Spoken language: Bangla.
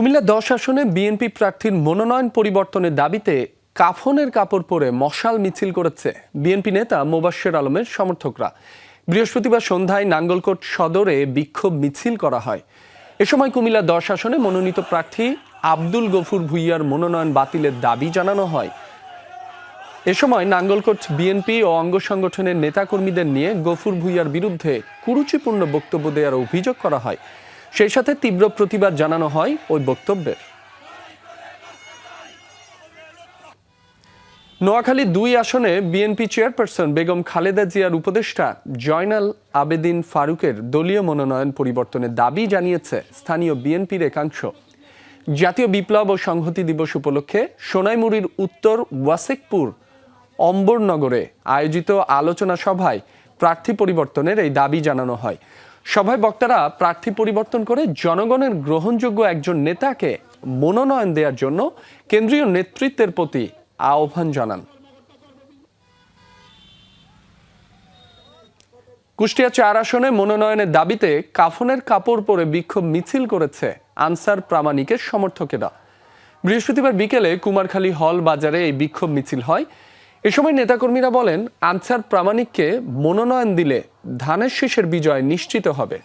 কুমিল্লা দশ আসনে বিএনপি প্রার্থীর মনোনয়ন পরিবর্তনের দাবিতে কাফনের কাপড় পরে মশাল মিছিল করেছে বিএনপি নেতা মোবাশ্বের আলমের সমর্থকরা। বৃহস্পতিবার সন্ধ্যায় নাঙ্গলকোট সদরে বিক্ষোভ মিছিল করা হয়। এ সময় কুমিল্লা দশ আসনে মনোনীত প্রার্থী আব্দুল গফুর ভুইয়ার মনোনয়ন বাতিলের দাবি জানানো হয়। এ সময় নাঙ্গলকোট বিএনপি ও অঙ্গ সংগঠনের নেতাকর্মীদের নিয়ে গফুর ভুইয়ার বিরুদ্ধে কুরুচিপূর্ণ বক্তব্য দেওয়ার অভিযোগ করা হয়। সেই সাথে তীব্র প্রতিবাদ জানানো হয় ওই বক্তব্যের। নোয়াখালী দুই আসনে বিএনপি চেয়ারপারসন বেগম খালেদা জিয়ার উপদেষ্টা জয়নাল আবেদিন ফারুকের দলীয় মনোনয়ন পরিবর্তনের দাবি জানিয়েছে স্থানীয় বিএনপির একাংশ। জাতীয় বিপ্লব ও সংহতি দিবস উপলক্ষে সোনাইমুড়ির উত্তর ওয়াসেকপুর অম্বরনগরে আয়োজিত আলোচনা সভায় প্রার্থী পরিবর্তনের এই দাবি জানানো হয়। সভায় বক্তারা প্রার্থী পরিবর্তন করে জনগণের গ্রহণযোগ্য একজন নেতাকে মনোনয়ন দেওয়ার জন্য কেন্দ্রীয় নেতৃত্বের প্রতি আহ্বান জানান। কুষ্টিয়া চার আসনে মনোনয়নের দাবিতে কাফনের কাপড় পরে বিক্ষোভ মিছিল করেছে আনসার প্রামাণিকের সমর্থকেরা। বৃহস্পতিবার বিকেলে কুমারখালী হল বাজারে এই বিক্ষোভ মিছিল হয়। এ সময় নেতাকর্মীরা বলেন আনসার প্রামাণিককে মনোনয়ন দিলে ধানের শীষের বিজয় নিশ্চিত হবে।